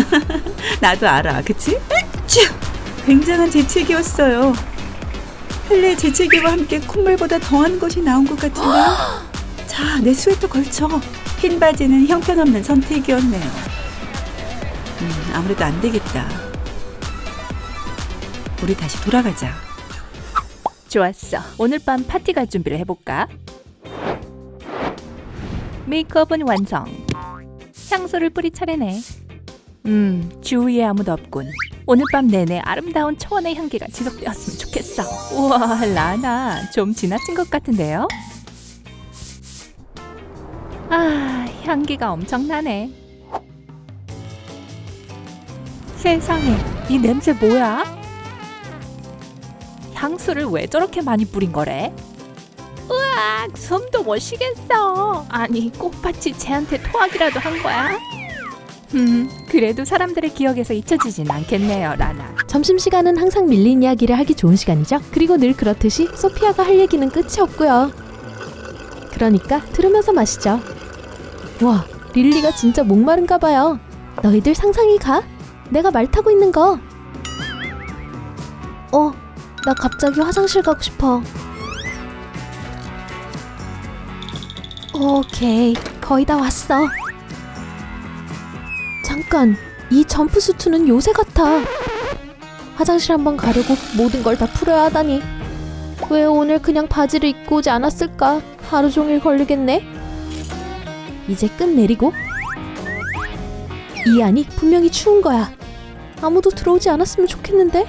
나도 알아, 그치? 쭈! 굉장한 재채기였어요. 헬레 재채기와 함께 콧물보다 더한 것이 나온 것 같은데요. 자, 내 스웨터 걸쳐. 흰 바지는 형편없는 선택이었네요. 음, 아무래도 안 되겠다. 우리 다시 돌아가자. 좋았어. 오늘 밤 파티 갈 준비를 해볼까? 메이크업은 완성. 향수를 뿌리 차례네. 음, 주위에 아무도 없군. 오늘 밤 내내 아름다운 초원의 향기가 지속되었으면 좋겠어. 우와, 라나, 좀 지나친 것 같은데요? 아, 향기가 엄청나네. 세상에, 이 냄새 뭐야? 향수를 왜 저렇게 많이 뿌린 거래? 으악, 숨도 못 쉬겠어. 아니, 꽃밭이 쟤한테 토하기라도 한 거야? 음, 그래도 사람들의 기억에서 잊혀지진 않겠네요, 라나. 점심시간은 항상 밀린 이야기를 하기 좋은 시간이죠. 그리고 늘 그렇듯이 소피아가 할 얘기는 끝이 없고요. 그러니까 들으면서 마시죠. 와, 릴리가 진짜 목마른가 봐요. 너희들 상상이 가? 내가 말 타고 있는 거. 어, 나 갑자기 화장실 가고 싶어. 오케이, 거의 다 왔어. 잠깐, 이 점프수트는 요새 같아. 화장실 한번 가려고 모든 걸 다 풀어야 하다니. 왜 오늘 그냥 바지를 입고 오지 않았을까? 하루 종일 걸리겠네. 이제 끝 내리고. 이 안이 분명히 추운 거야. 아무도 들어오지 않았으면 좋겠는데?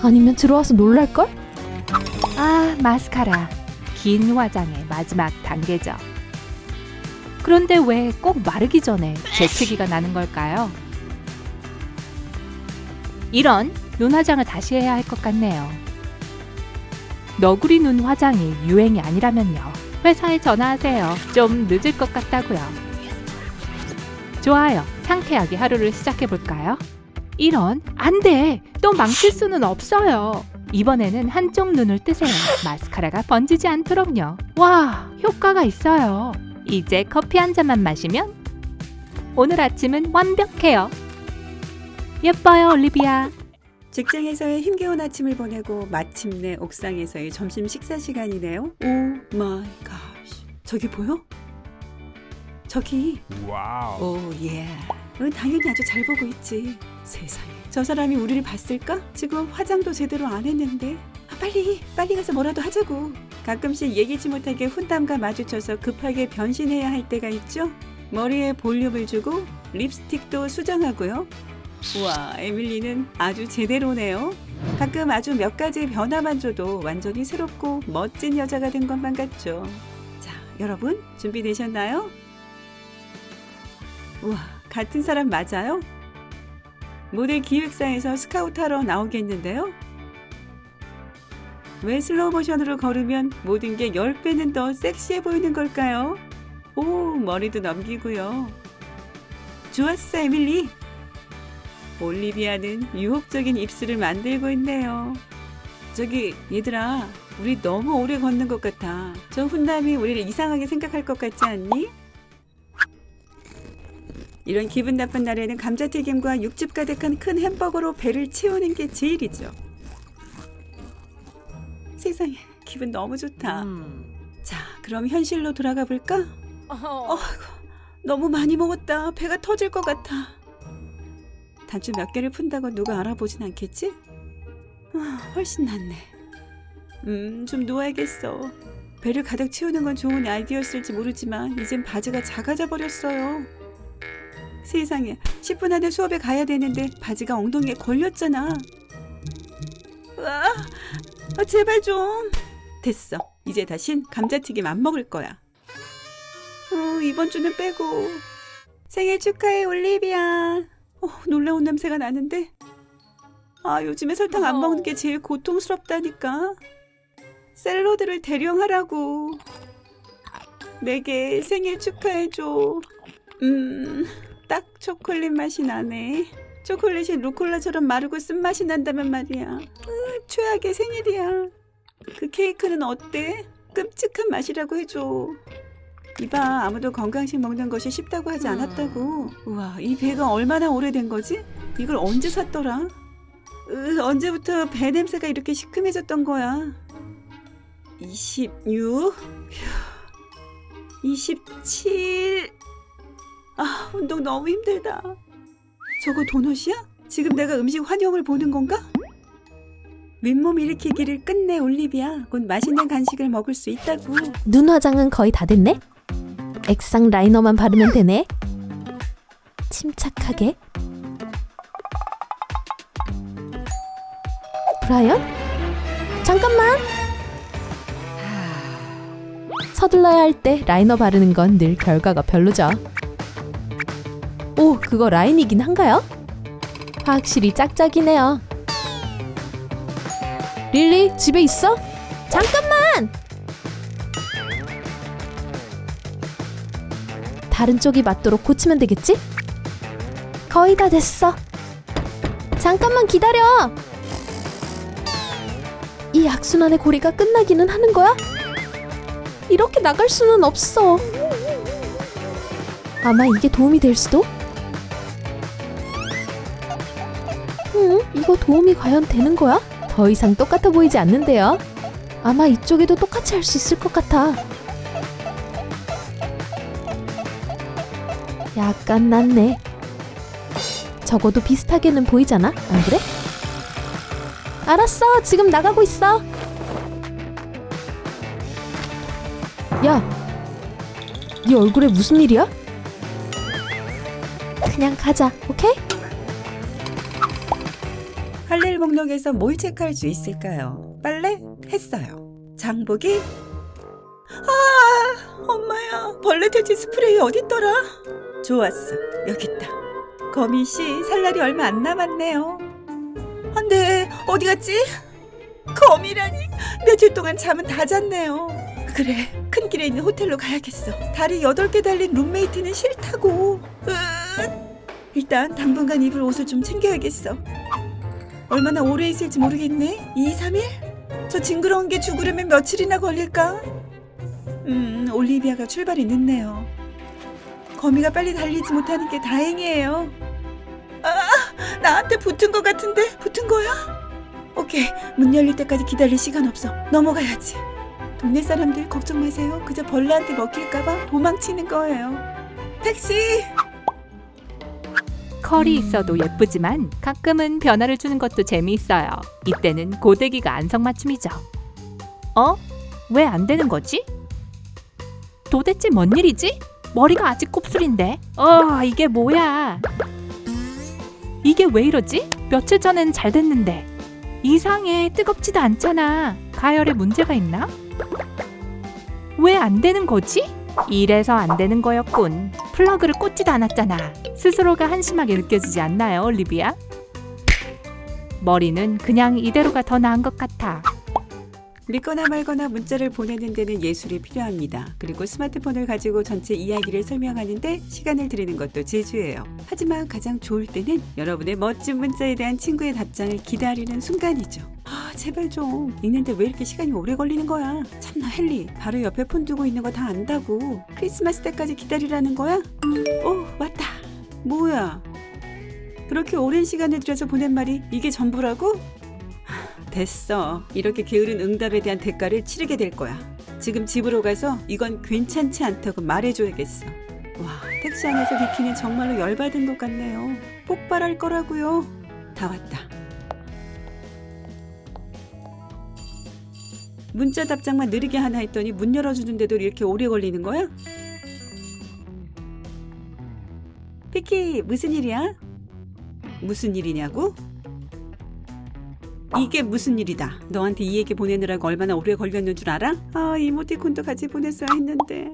아니면 들어와서 놀랄걸? 아, 마스카라. 긴 화장의 마지막 단계죠. 그런데 왜 꼭 마르기 전에 재채기가 나는 걸까요? 이런 눈 화장을 다시 해야 할 것 같네요. 너구리 눈 화장이 유행이 아니라면요. 회사에 전화하세요. 좀 늦을 것 같다고요. 좋아요. 상쾌하게 하루를 시작해 볼까요? 이런 안 돼. 또 망칠 수는 없어요. 이번에는 한쪽 눈을 뜨세요. 마스카라가 번지지 않도록요. 와, 효과가 있어요. 이제 커피 한 잔만 마시면 오늘 아침은 완벽해요. 예뻐요, 올리비아. 직장에서의 힘겨운 아침을 보내고 마침내 옥상에서의 점심 식사 시간이네요. 오 마이 갓. 저기 보여? 저기. 와우. 오 예. 응, 당연히 아주 잘 보고 있지. 세상에. 저 사람이 우리를 봤을까? 지금 화장도 제대로 안 했는데. 아, 빨리 빨리 가서 뭐라도 하자고. 가끔씩 예기치 못하게 훈담과 마주쳐서 급하게 변신해야 할 때가 있죠. 머리에 볼륨을 주고 립스틱도 수정하고요. 우와, 에밀리는 아주 제대로네요. 가끔 아주 몇 가지 변화만 줘도 완전히 새롭고 멋진 여자가 된 것만 같죠. 자, 여러분 준비되셨나요? 우와, 같은 사람 맞아요? 모델 기획사에서 스카우트하러 나오겠는데요? 왜 슬로우 모션으로 걸으면 모든 게 10배는 더 섹시해 보이는 걸까요? 오, 머리도 넘기고요. 좋았어, 에밀리. 올리비아는 유혹적인 입술을 만들고 있네요. 저기, 얘들아, 우리 너무 오래 걷는 것 같아. 저 훈남이 우리를 이상하게 생각할 것 같지 않니? 이런 기분 나쁜 날에는 감자튀김과 육즙 가득한 큰 햄버거로 배를 채우는 게 제일이죠. 세상에, 기분 너무 좋다. 자, 그럼 현실로 돌아가 볼까? 어이구, 너무 많이 먹었다. 배가 터질 것 같아. 단추 몇 개를 푼다고 누가 알아보진 않겠지? 아, 훨씬 낫네. 음, 좀 누워야겠어. 배를 가득 채우는 건 좋은 아이디어였을지 모르지만 이젠 바지가 작아져 버렸어요. 세상에, 10분 안에 수업에 가야 되는데 바지가 엉덩이에 걸렸잖아. 와, 아, 제발 좀. 됐어. 이제 다신 감자튀김 안 먹을 거야. 어, 이번 주는 빼고. 생일 축하해, 올리비아. 어, 놀라운 냄새가 나는데. 아, 요즘에 설탕 안 먹는 게 제일 고통스럽다니까. 샐러드를 대령하라고. 내게 생일 축하해줘. 음, 딱 초콜릿 맛이 나네. 초콜릿이 루콜라처럼 마르고 쓴맛이 난다면 말이야. 으, 최악의 생일이야. 그 케이크는 어때? 끔찍한 맛이라고 해줘. 이봐 아무도 건강식 먹는 것이 쉽다고 하지 않았다고. 우와 이 배가 얼마나 오래된 거지? 이걸 언제 샀더라? 으, 언제부터 배 냄새가 이렇게 시큼해졌던 거야? 26, 휴, 27. 아 운동 너무 힘들다. 저거 도넛이야? 지금 내가 음식 환영을 보는 건가? 윗몸 일으키기를 끝내 올리비아. 곧 맛있는 간식을 먹을 수 있다고. 눈 화장은 거의 다 됐네. 액상 라이너만 바르면 되네. 침착하게. 브라이언? 잠깐만. 서둘러야 할 때 라이너 바르는 건 늘 결과가 별로죠. 오, 그거 라인이긴 한가요? 확실히 짝짝이네요. 릴리, 집에 있어? 잠깐만! 다른 쪽이 맞도록 고치면 되겠지? 거의 다 됐어. 잠깐만 기다려. 이 악순환의 고리가 끝나기는 하는 거야? 이렇게 나갈 수는 없어. 아마 이게 도움이 될 수도? 응, 이거 도움이 과연 되는 거야? 더 이상 똑같아 보이지 않는데요. 아마 이쪽에도 똑같이 할 수 있을 것 같아. 약간 낫네. 적어도 비슷하게는 보이잖아, 안 그래? 알았어, 지금 나가고 있어. 야, 네 얼굴에 무슨 일이야? 그냥 가자, 오케이? 할 일 목록에서 뭘 체크할 수 있을까요? 빨래? 했어요. 장보기? 아, 엄마야. 벌레 퇴치 스프레이 어딨더라? 좋았어. 여기 있다. 거미 씨, 살 날이 얼마 안 남았네요. 안 돼. 어디 갔지? 거미라니. 며칠 동안 잠은 다 잤네요. 그래. 큰 길에 있는 호텔로 가야겠어. 다리 여덟 개 달린 룸메이트는 싫다고. 으, 일단 당분간 입을 옷을 좀 챙겨야겠어. 얼마나 오래 있을지 모르겠네. 2, 3일? 저 징그러운 게 죽으려면 며칠이나 걸릴까? 음, 올리비아가 출발이 늦네요. 거미가 빨리 달리지 못하는 게 다행이에요. 아, 나한테 붙은 것 같은데? 붙은 거야? 오케이, 문 열릴 때까지 기다릴 시간 없어. 넘어가야지. 동네 사람들 걱정 마세요. 그저 벌레한테 먹힐까봐 도망치는 거예요. 택시! 컬이 있어도 예쁘지만 가끔은 변화를 주는 것도 재미있어요. 이때는 고데기가 안성맞춤이죠. 어? 왜 안 되는 거지? 도대체 뭔 일이지? 머리가 아직 곱슬인데. 어, 이게 뭐야? 이게 왜 이러지? 며칠 전엔 잘 됐는데. 이상해. 뜨겁지도 않잖아. 가열에 문제가 있나? 왜 안 되는 거지? 이래서 안 되는 거였군. 플러그를 꽂지도 않았잖아. 스스로가 한심하게 느껴지지 않나요, 올리비아? 머리는 그냥 이대로가 더 나은 것 같아. 믿거나 말거나 문자를 보내는 데는 예술이 필요합니다. 그리고 스마트폰을 가지고 전체 이야기를 설명하는데 시간을 들이는 것도 재주예요. 하지만 가장 좋을 때는 여러분의 멋진 문자에 대한 친구의 답장을 기다리는 순간이죠. 아, 제발 좀. 읽는데 왜 이렇게 시간이 오래 걸리는 거야? 참나 헨리, 바로 옆에 폰 두고 있는 거 다 안다고. 크리스마스 때까지 기다리라는 거야? 오, 왔다. 뭐야? 그렇게 오랜 시간을 들여서 보낸 말이 이게 전부라고? 됐어. 이렇게 게으른 응답에 대한 대가를 치르게 될 거야. 지금 집으로 가서 이건 괜찮지 않다고 말해줘야겠어. 와, 택시 안에서 비키는 정말로 열받은 것 같네요. 폭발할 거라고요. 다 왔다. 문자 답장만 느리게 하나 했더니 문 열어주는데도 이렇게 오래 걸리는 거야? 피키, 무슨 일이야? 무슨 일이냐고? 이게 무슨 일이다. 너한테 이 얘기 보내느라고 얼마나 오래 걸렸는 줄 알아? 아, 이모티콘도 같이 보냈어야 했는데.